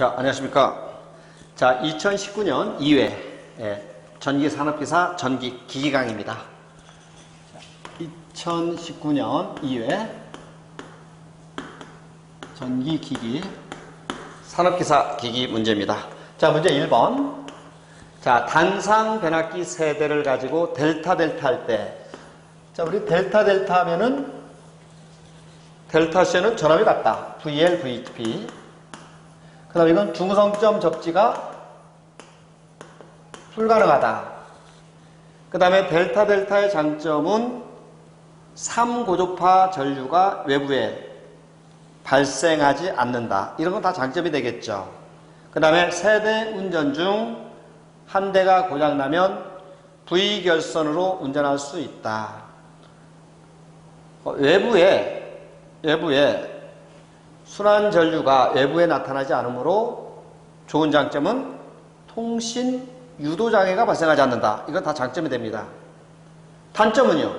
자, 안녕하십니까. 자, 2019년 2회 전기산업기사 전기기기 강의입니다. 2019년 2회 전기기기 산업기사 기기 문제입니다. 자, 문제 1번. 자, 단상 변압기 세대를 가지고 델타 델타 할 때. 자, 우리 델타 델타 하면은 델타 C는 전압이 같다. VL, VP. 그 다음에 이건 중성점 접지가 불가능하다. 그 다음에 델타 델타의 장점은 3고조파 전류가 외부에 발생하지 않는다. 이런 건 다 장점이 되겠죠. 그 다음에 세대 운전 중 한 대가 고장나면 V결선으로 운전할 수 있다. 어, 외부에, 외부에 순환 전류가 외부에 나타나지 않으므로 좋은 장점은 통신 유도 장애가 발생하지 않는다. 이건 다 장점이 됩니다. 단점은요.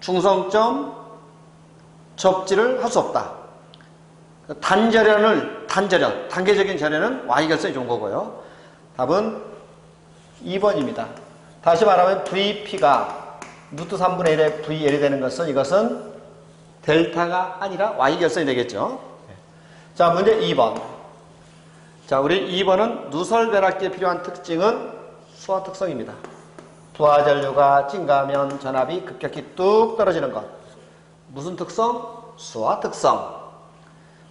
중성점 접지를 할 수 없다. 단절연을 단절연, 단계적인 절연은 Y결선이 좋은 거고요. 답은 2번입니다. 다시 말하면 VP가 루트 3분의 1의 VL이 되는 것은 이것은 델타가 아니라 Y결선이 되겠죠. 자, 문제 2번. 자, 우리 2번은 누설 변압기에 필요한 특징은 수화 특성입니다. 부하 전류가 증가하면 전압이 급격히 뚝 떨어지는 것. 무슨 특성? 수화 특성.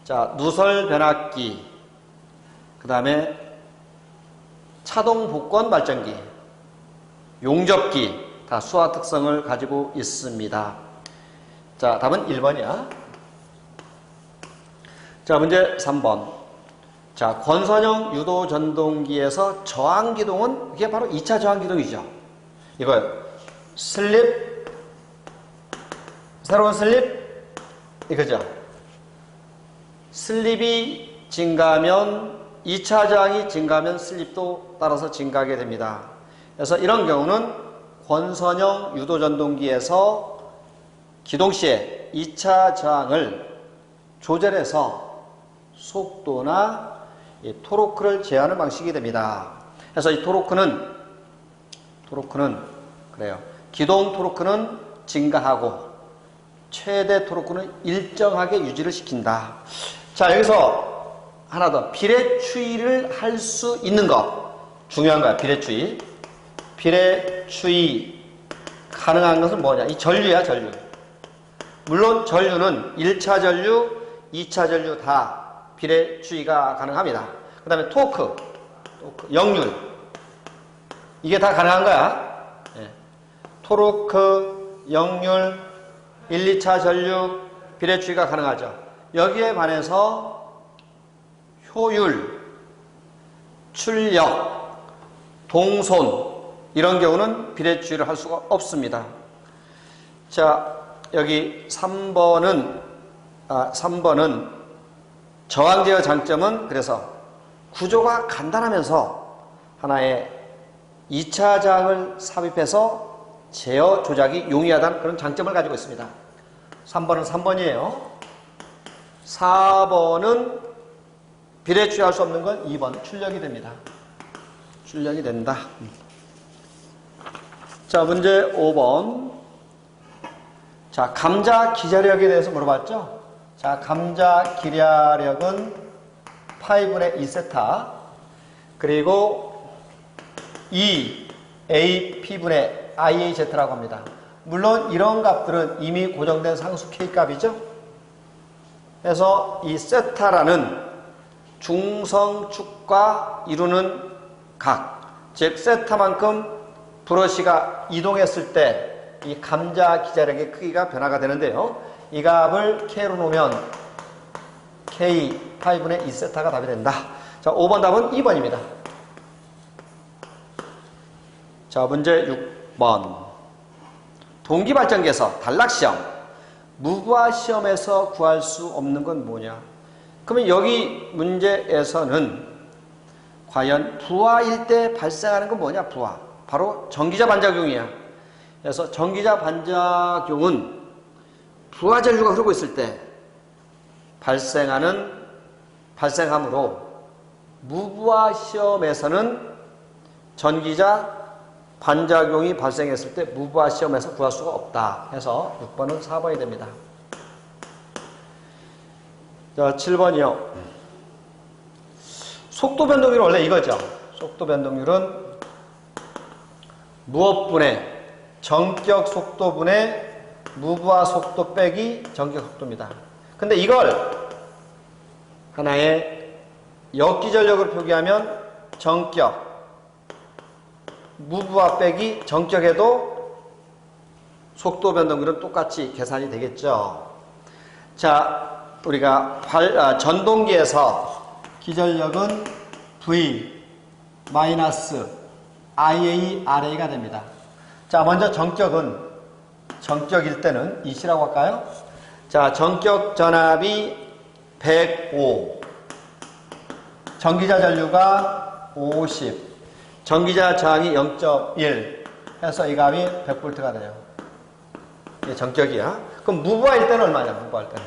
자, 누설 변압기. 그 다음에 차동 복권 발전기. 용접기. 다 수화 특성을 가지고 있습니다. 자, 답은 1번이야. 자, 문제 3번. 자, 권선형 유도 전동기에서 저항 기동은 이게 바로 2차 저항 기동이죠. 이거요. 슬립, 새로운 슬립, 이거죠. 슬립이 증가하면 2차 저항이 증가하면 슬립도 따라서 증가하게 됩니다. 그래서 이런 경우는 권선형 유도 전동기에서 기동 시에 2차 저항을 조절해서 속도나 토로크를 제한하는 방식이 됩니다. 그래서 이 토로크는 토로크는 그래요. 기동 토로크는 증가하고 최대 토로크는 일정하게 유지를 시킨다. 자 여기서 하나 더 비례 추이를 할 수 있는 것 중요한 거야. 비례 추이. 비례 추이 가능한 것은 뭐냐? 이 전류야 전류. 물론 전류는 1차 전류, 2차 전류 다 비례 추이가 가능합니다. 그 다음에 토크, 역률. 이게 다 가능한 거야. 예. 토로크, 역률, 1, 2차 전류, 비례 추이가 가능하죠. 여기에 반해서 효율, 출력, 동손, 이런 경우는 비례 추이를 할 수가 없습니다. 자, 여기 3번은, 아, 3번은 저항제어 장점은 그래서 구조가 간단하면서 하나의 2차 저항을 삽입해서 제어 조작이 용이하다는 그런 장점을 가지고 있습니다. 3번은 3번이에요. 4번은 비례 취할 수 없는 건 2번 출력이 됩니다. 출력이 된다. 자, 문제 5번. 자, 감자 기자력에 대해서 물어봤죠? 자, 감자 기자력은 파이분의 2세타 그리고 2 AP분의 IAZ라고 합니다. 물론 이런 값들은 이미 고정된 상수 K 값이죠. 그래서 이 세타라는 중성축과 이루는 각, 즉 세타만큼 브러쉬가 이동했을 때 이 감자 기자력의 크기가 변화가 되는데요. 이 값을 K로 놓으면 K 8분의 2세타가 답이 된다. 자, 5번 답은 2번입니다. 자, 문제 6번. 동기발전기에서 단락시험, 무과시험에서 구할 수 없는 건 뭐냐? 그러면 여기 문제에서는 과연 부하일 때 발생하는 건 뭐냐? 부하. 바로 전기자 반작용이야. 그래서 전기자 반작용은 부하 전류가 흐르고 있을 때 발생하는 발생함으로 무부하 시험에서는 전기자 반작용이 발생했을 때 무부하 시험에서 구할 수가 없다 해서 6번은 4번이 됩니다. 자, 7번이요. 속도 변동률은 원래 이거죠. 속도 변동률은 무엇분의 정격 속도분의 무부하 속도 빼기 정격 속도입니다. 근데 이걸 하나의 역기전력으로 표기하면 정격 무부하 빼기 정격에도 속도 변동률은 똑같이 계산이 되겠죠. 자, 우리가 발- 아, 전동기에서 기전력은 V 마이너스 IA RA가 됩니다. 자, 먼저 정격은 정격일 때는 이시라고 할까요? 자, 정격 전압이 105, 전기자 전류가 50, 전기자 저항이 0.1 해서 이 값이 100V가 돼요. 이게 정격이야. 그럼 무부하일 때는 얼마냐, 무부할 때는.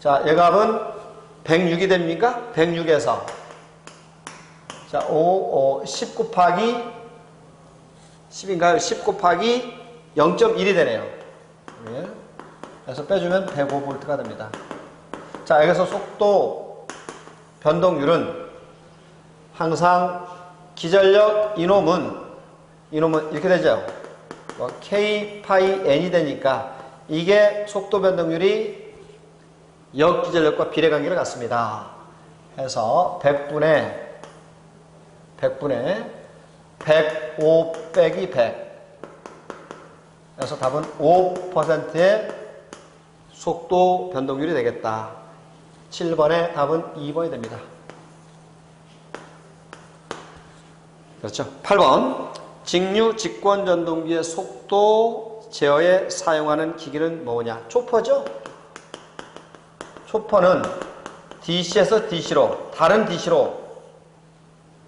자, 얘 값은 106이 됩니까? 106에서. 자, 5, 5, 10 곱하기 10인가요? 10 곱하기 0.1이 되네요. 예. 그래서 빼주면 105V가 됩니다. 자, 여기서 속도 변동률은 항상 기전력 이놈은 이놈은 이렇게 되죠. 뭐 K 파이 N이 되니까 이게 속도 변동률이 역기전력과 비례관계를 갖습니다. 해서 100분의 100분의 105 빼기 100 그래서 답은 5%의 속도 변동률이 되겠다. 7번의 답은 2번이 됩니다. 그렇죠. 8번. 직류 직권 전동기의 속도 제어에 사용하는 기기는 뭐냐? 초퍼죠? 초퍼는 DC에서 DC로, 다른 DC로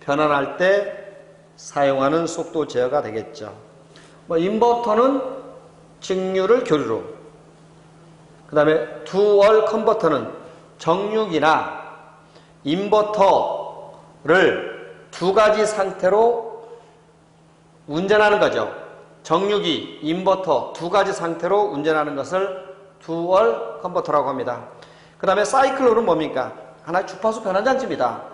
변환할 때 사용하는 속도 제어가 되겠죠. 뭐 인버터는 직류를 교류로, 그 다음에 두월 컨버터는 정육이나 인버터를 두 가지 상태로 운전하는 거죠. 정육이, 인버터 두 가지 상태로 운전하는 것을 두월 컨버터라고 합니다. 그 다음에 사이클로는 뭡니까? 하나의 주파수 변환 장치입니다.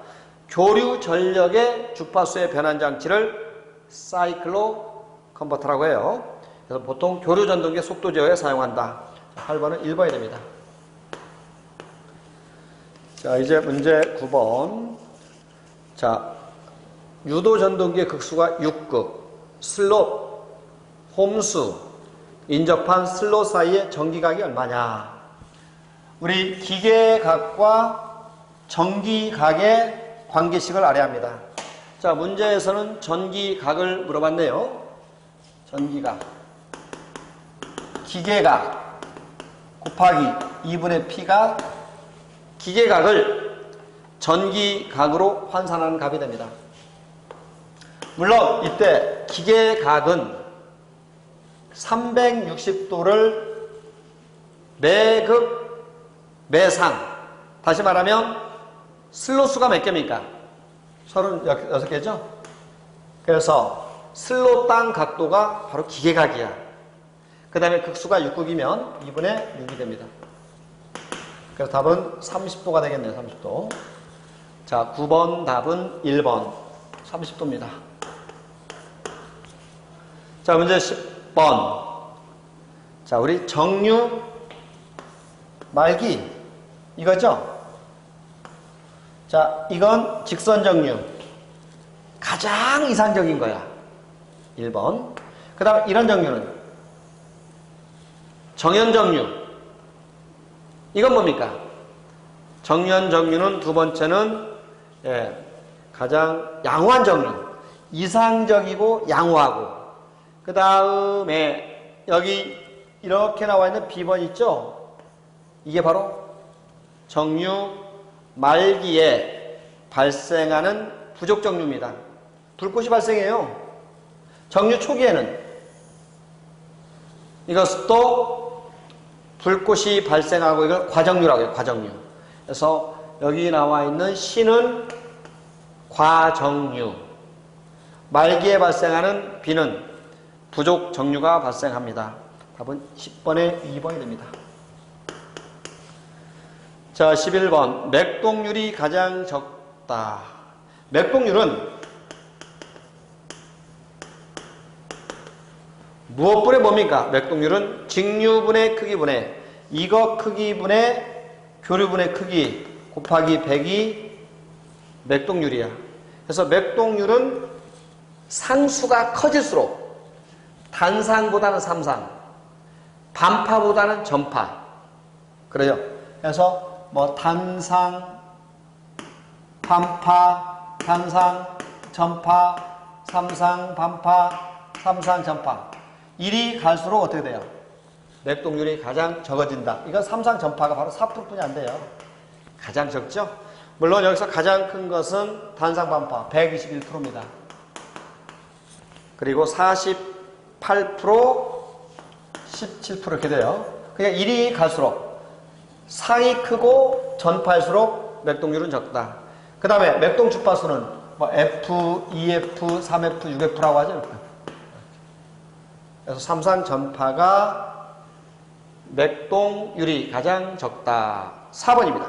교류 전력의 주파수의 변환 장치를 사이클로 컨버터라고 해요. 그래서 보통 교류 전동기 속도 제어에 사용한다. 8번은 1번이 됩니다. 자, 이제 문제 9번. 자, 유도 전동기의 극수가 6극, 슬롯, 홈수, 인접한 슬롯 사이의 전기각이 얼마냐? 우리 기계각과 전기각의 관계식을 알아야 합니다. 자, 문제에서는 전기각을 물어봤네요. 전기각. 기계각 곱하기 2분의 P가 기계각을 전기각으로 환산하는 값이 됩니다. 물론 이때 기계각은 360도를 매극 매상 다시 말하면 슬롯 수가 몇 개입니까? 36개죠? 그래서 슬롯당 각도가 바로 기계각이야. 그 다음에 극수가 6극이면 2분의 6이 됩니다. 그래서 답은 30도가 되겠네요. 30도. 자, 9번 답은 1번. 30도입니다. 자, 문제 10번. 자, 우리 정류 말기. 이거죠? 자, 이건 직선 정류. 가장 이상적인 거야. 1번. 그 다음 이런 정류는 정연 정류. 이건 뭡니까? 정연 정류는 두 번째는 예, 가장 양호한 정류. 이상적이고 양호하고. 그 다음에 여기 이렇게 나와 있는 B번 있죠? 이게 바로 정류 말기에 발생하는 부족 정류입니다. 불꽃이 발생해요. 정류 초기에는 이것도 불꽃이 발생하고 이걸 과정류라고 해요. 과정류. 그래서 여기 나와 있는 C는 과정류. 말기에 발생하는 B는 부족 정류가 발생합니다. 답은 10번에 2번이 됩니다. 자, 11번. 맥동률이 가장 적다. 맥동률은 무엇분의 뭡니까? 맥동률은 직류분의 크기분의 이거 크기분의 교류분의 크기 곱하기 100이 맥동률이야. 그래서 맥동률은 상수가 커질수록 단상보다는 삼상, 반파보다는 전파. 그래요. 그래서 뭐 단상, 반파, 단상, 전파, 삼상, 반파, 삼상, 전파. 일이 갈수록 어떻게 돼요? 맥동률이 가장 적어진다. 이건 삼상 전파가 바로 4%뿐이 안 돼요. 가장 적죠? 물론 여기서 가장 큰 것은 단상 반파 121%입니다. 그리고 48% 17% 이렇게 돼요. 그러니까 일이 갈수록 상이 크고 전파일수록 맥동률은 적다. 그 다음에 맥동 주파수는 뭐 F, EF, 3F, 6F라고 하죠. 그래서 삼상 전파가 맥동률이 가장 적다. 4번입니다.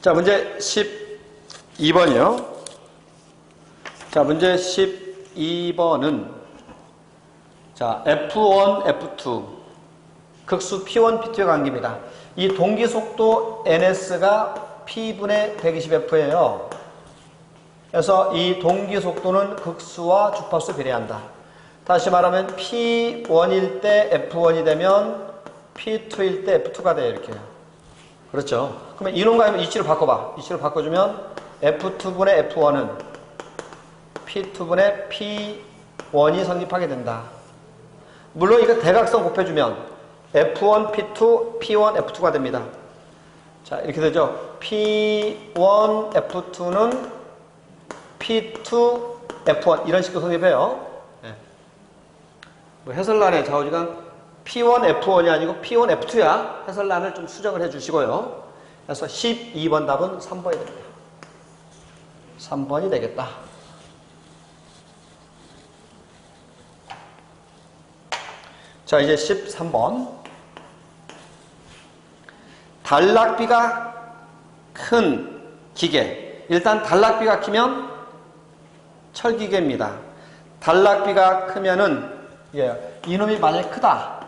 자, 문제 12번이요. 자, 문제 12번은 자, F1, F2 극수 P1, P2의 관계입니다. 이 동기 속도 NS가 P분의 120F예요. 그래서 이 동기 속도는 극수와 주파수 비례한다. 다시 말하면 P1일 때 F1이 되면 P2일 때 F2가 돼요. 이렇게. 그렇죠. 그러면 이놈과 이놈 이치를 바꿔봐. 이치를 바꿔주면 F2분의 F1은 P2분의 P1이 성립하게 된다. 물론 이거 대각선 곱해주면 F1, P2, P1, F2가 됩니다. 자, 이렇게 되죠. P1, F2는 P2, F1 이런 식으로 성립해요. 네. 뭐 해설란의 좌우지간 P1, F1이 아니고 P1, F2야. 해설란을 좀 수정을 해 주시고요. 그래서 12번 답은 3번이 됩니다. 3번이 되겠다. 자, 이제 13번. 단락비가 큰 기계. 일단 단락비가 크면 철기계입니다. 단락비가 크면은 예, 이놈이 만약에 크다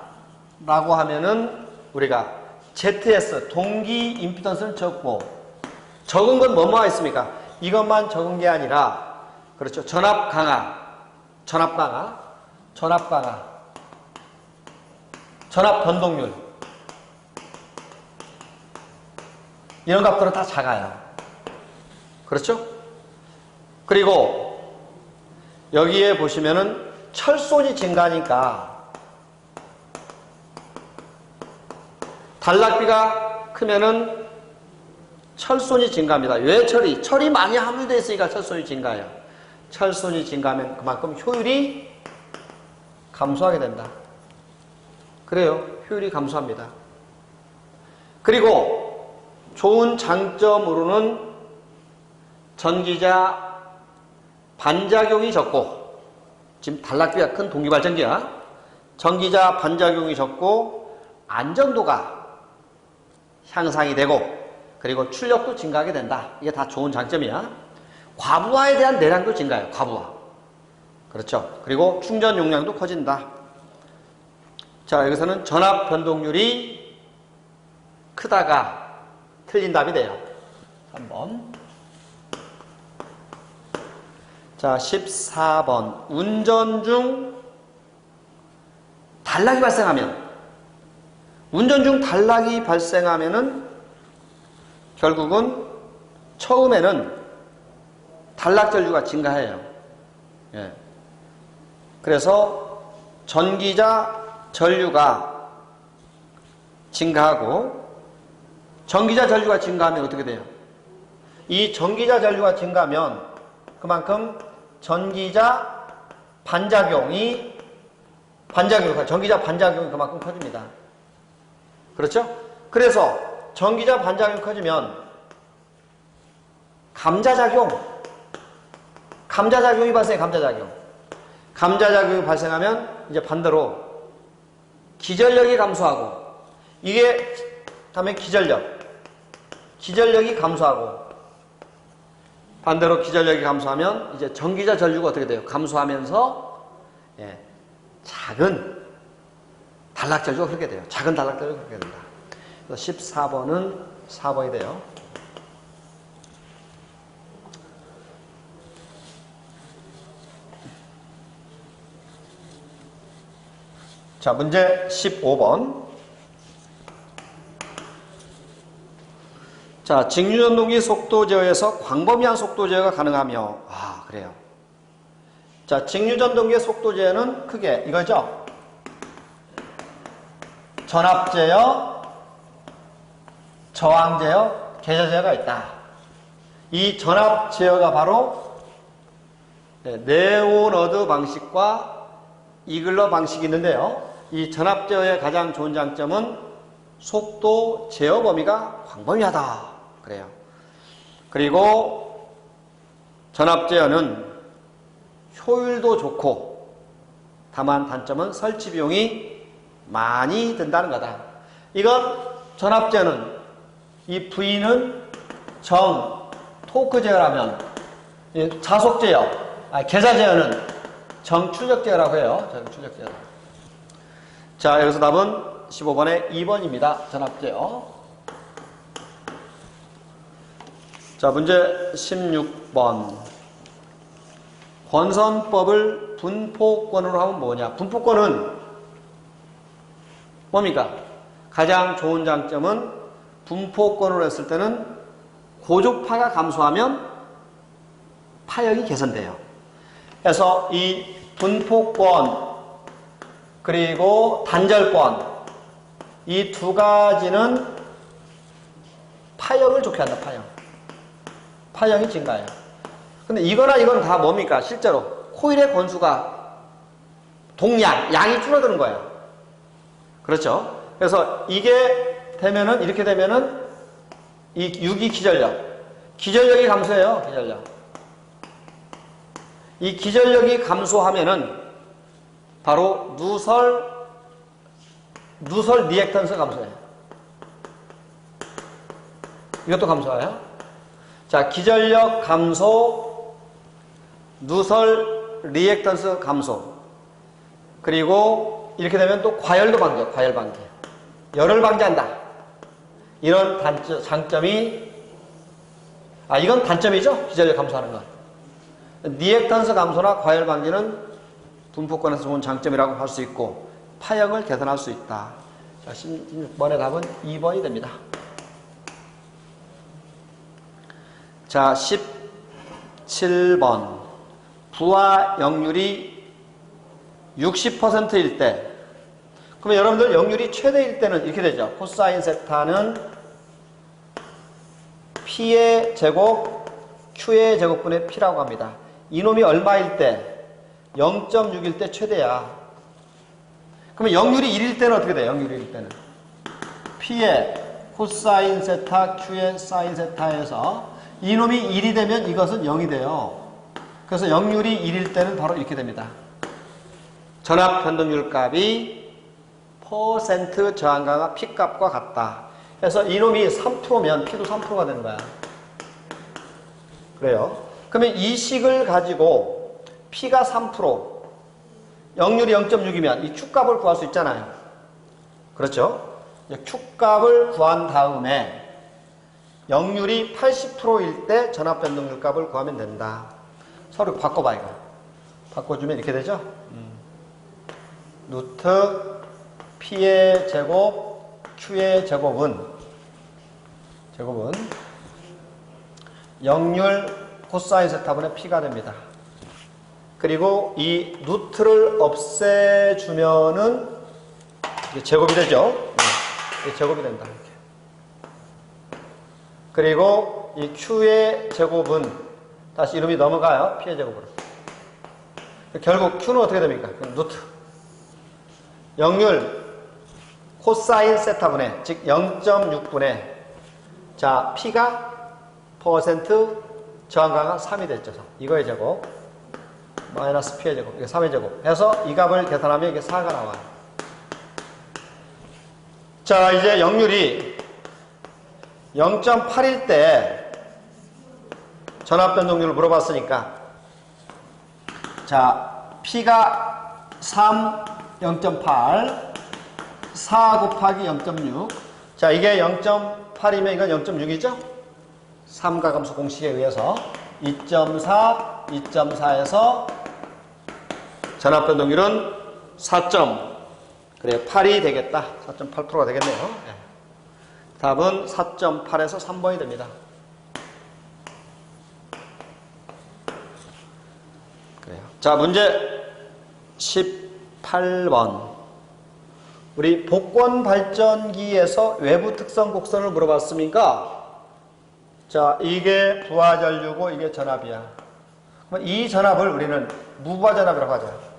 라고 하면은 우리가 ZS 동기 임피던스는 적고 적은 건 뭐뭐가 있습니까? 이것만 적은 게 아니라 그렇죠. 전압 강화, 전압 강화, 전압 강화, 전압 변동률 이런 값들은 다 작아요. 그렇죠? 그리고 여기에 보시면은 철손이 증가하니까 단락비가 크면은 철손이 증가합니다. 왜 철이? 철이 많이 함유되어 있으니까 철손이 증가해요. 철손이 증가하면 그만큼 효율이 감소하게 된다. 그래요. 효율이 감소합니다. 그리고 좋은 장점으로는 전기자 반작용이 적고 지금 단락비가 큰 동기발전기야. 전기자 반작용이 적고 안정도가 향상이 되고 그리고 출력도 증가하게 된다. 이게 다 좋은 장점이야. 과부하에 대한 내량도 증가해요. 과부하. 그렇죠. 그리고 충전 용량도 커진다. 자, 여기서는 전압 변동률이 크다가 틀린 답이 돼요. 3번. 자, 14번. 운전 중 단락이 발생하면, 운전 중 단락이 발생하면은 결국은 처음에는 단락 전류가 증가해요. 예. 그래서 전기자 전류가 증가하고 전기자 전류가 증가하면 어떻게 돼요? 이 전기자 전류가 증가하면 그만큼 전기자 반작용이 반작용, 전기자 반작용이 그만큼 커집니다. 그렇죠? 그래서 전기자 반작용이 커지면 감자작용, 감자작용이 발생해, 감자작용. 감자작용이 발생하면 이제 반대로 기전력이 감소하고 이게 다음에 기전력, 기전력이 감소하고 반대로 기전력이 감소하면 이제 전기자 전류가 어떻게 돼요? 감소하면서 예, 작은 단락전류가 흐르게 돼요. 작은 단락전류가 흐르게 된다. 그래서 14번은 4번이 돼요. 자, 문제 15번. 자, 직류전동기 속도 제어에서 광범위한 속도 제어가 가능하며, 아, 그래요. 자, 직류전동기의 속도 제어는 크게 이거죠? 전압 제어, 저항 제어, 계절 제어가 있다. 이 전압 제어가 바로 네, 네오너드 방식과 이글러 방식이 있는데요. 이 전압 제어의 가장 좋은 장점은 속도 제어 범위가 광범위하다. 그래요. 그리고 전압 제어는 효율도 좋고 다만 단점은 설치 비용이 많이 든다는 거다. 이건 전압 제어는 이 V는 정 토크 제어라면 이 자속 제어, 아, 계좌 제어는 정출력 제어라고 해요. 정출력 제어. 자, 여기서 답은 15번에 2번입니다. 전압 제어. 자, 문제 16번. 권선법을 분포권으로 하면 뭐냐? 분포권은 뭡니까? 가장 좋은 장점은 분포권으로 했을 때는 고주파가 감소하면 파역이 개선돼요. 그래서 이 분포권 그리고 단절권 이 두 가지는 파역을 좋게 한다. 파역. 파역이 증가해요. 근데 이거나 이건 다 뭡니까? 실제로 코일의 건수가 동량, 양이 줄어드는 거예요. 그렇죠? 그래서 이게 되면은 이렇게 되면은 이 유기 기전력, 기전력이 감소해요. 기전력. 이 기전력이 감소하면은 바로 누설 누설 리액턴스 감소해요. 이것도 감소해요. 자, 기전력 감소, 누설 리액턴스 감소. 그리고 이렇게 되면 또 과열도 방지, 과열 방지. 열을 방지한다. 이런 단점, 장점이 아, 이건 단점이죠? 기전력 감소하는 건. 리액턴스 감소나 과열 방지는 분포권에서 좋은 장점이라고 할 수 있고 파형을 개선할 수 있다. 자, 16번의 답은 2번이 됩니다. 자, 17번. 부하 역률이 60%일 때. 그러면 여러분들 역률이 최대일 때는 이렇게 되죠. 코사인 세타는 P의 제곱, Q의 제곱분의 P라고 합니다. 이놈이 얼마일 때? 0.6일 때 최대야. 그러면 역률이 1일 때는 어떻게 돼? 역률이 1일 때는. P의 코사인 세타, Q의 사인 세타에서 이놈이 1이 되면 이것은 0이 돼요. 그래서 역률이 1일 때는 바로 이렇게 됩니다. 전압 변동률 값이 퍼센트 저항가가 P 값과 같다. 그래서 이놈이 3%면 P도 3%가 되는 거야. 그래요. 그러면 이 식을 가지고 P가 3%, 역률이 0.6이면 이 Q값을 구할 수 있잖아요. 그렇죠? Q값을 구한 다음에 역률이 80%일 때 전압 변동률 값을 구하면 된다. 서로 바꿔봐 이거. 바꿔주면 이렇게 되죠? 음. 루트 P의 제곱 Q의 제곱은 제곱은 역률 코사인 세타분의 P가 됩니다. 그리고 이 루트를 없애주면은 제곱이 되죠. 네, 제곱이 된다. 이렇게. 그리고 이 Q의 제곱은 다시 이름이 넘어가요. P의 제곱으로. 결국 Q는 어떻게 됩니까? 루트. 역률 코사인 세타분의 즉 0.6분의 자 P가 퍼센트 저항가가 3이 됐죠. 이거의 제곱 마이너스 P의 제곱 이게 3의 제곱. 해서 이 값을 계산하면 이게 4가 나와요. 자 이제 역률이 0.8일 때 전압 변동률을 물어봤으니까. 자 P가 3 0.8 4 곱하기 0.6 자 이게 0.8이면 이건 0.6이죠? 3가감수 공식에 의해서 2.4 2.4에서 전압 변 동률은 4. 그래 8이 되겠다 4.8%가 되겠네요 예. 답은 4.8에서 3번이 됩니다 그래요. 자, 문제 18번. 우리 복권 발전기에서 외부 특성 곡선을 물어봤습니까? 자, 이게 부하 전류고 이게 전압이야. 그럼 이 전압을 우리는 무부하 전압이라고 하죠.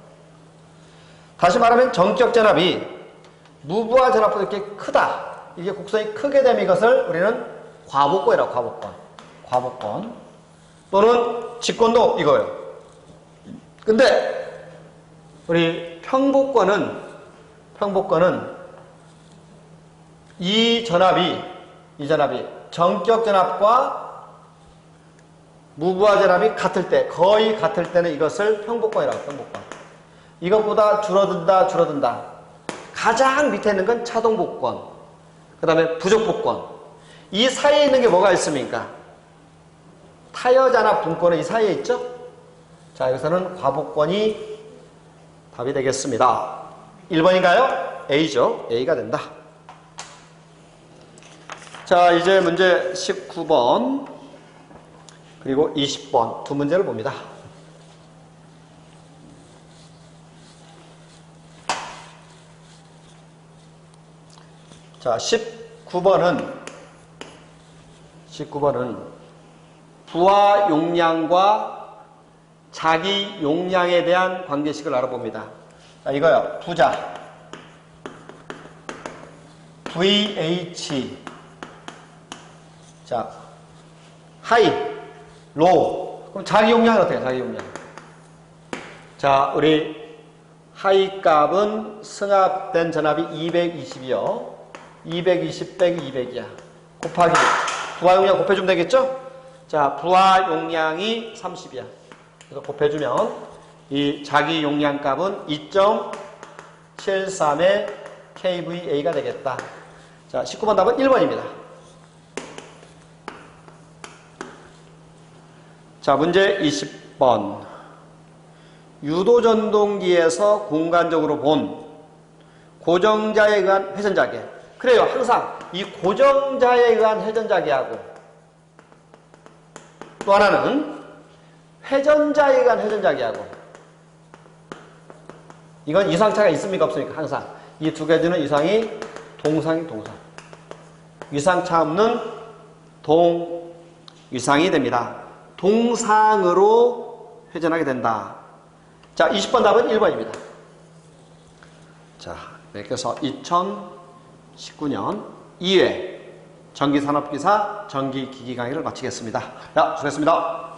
다시 말하면 정적 전압이 무부하 전압보다 이렇게 크다. 이게 곡선이 크게 되면 이것을 우리는 과복권이라고 과복권. 과복권. 또는 직권도 이거예요. 근데 우리 평복권은 평복권은 이 전압이 이 전압이 정격 전압과 무부하 전압이 같을 때 거의 같을 때는 이것을 평복권이라고 평복권. 이것보다 줄어든다 줄어든다. 가장 밑에 있는 건 차동복권. 그 다음에 부족복권. 이 사이에 있는 게 뭐가 있습니까? 타여 잔압 분권은 이 사이에 있죠? 자, 여기서는 과복권이 답이 되겠습니다. 1번인가요? A죠. A가 된다. 자, 이제 문제 19번 그리고 20번 두 문제를 봅니다. 자, 19번은 19번은 부하 용량과 자기 용량에 대한 관계식을 알아봅니다. 자, 이거요. 부자. VH. 자, 하이, 로우. 그럼 자기 용량은 어떻게 해요? 자기 용량. 자, 우리 하이 값은 승합된 전압이 220이요. 220 빼기 200이야. 곱하기. 부하 용량 곱해주면 되겠죠? 자, 부하 용량이 30이야. 그래서 곱해주면 이 자기 용량 값은 2.73의 KVA가 되겠다. 자, 19번 답은 1번입니다. 자, 문제 20번. 유도전동기에서 공간적으로 본 고정자에 의한 회전자기. 그래요. 항상 이 고정자에 의한 회전자기하고 또 하나는 회전자에 의한 회전자기하고 이건 이상차가 있습니까 없습니까? 항상 이 두 가지는 이상이 동상이 동상 위상차 없는 동위상이 됩니다. 동상으로 회전하게 된다. 자 20번 답은 1번입니다. 자 이렇게 해 서 2019년 2회 전기산업기사 전기기기 강의를 마치겠습니다. 자 수고했습니다.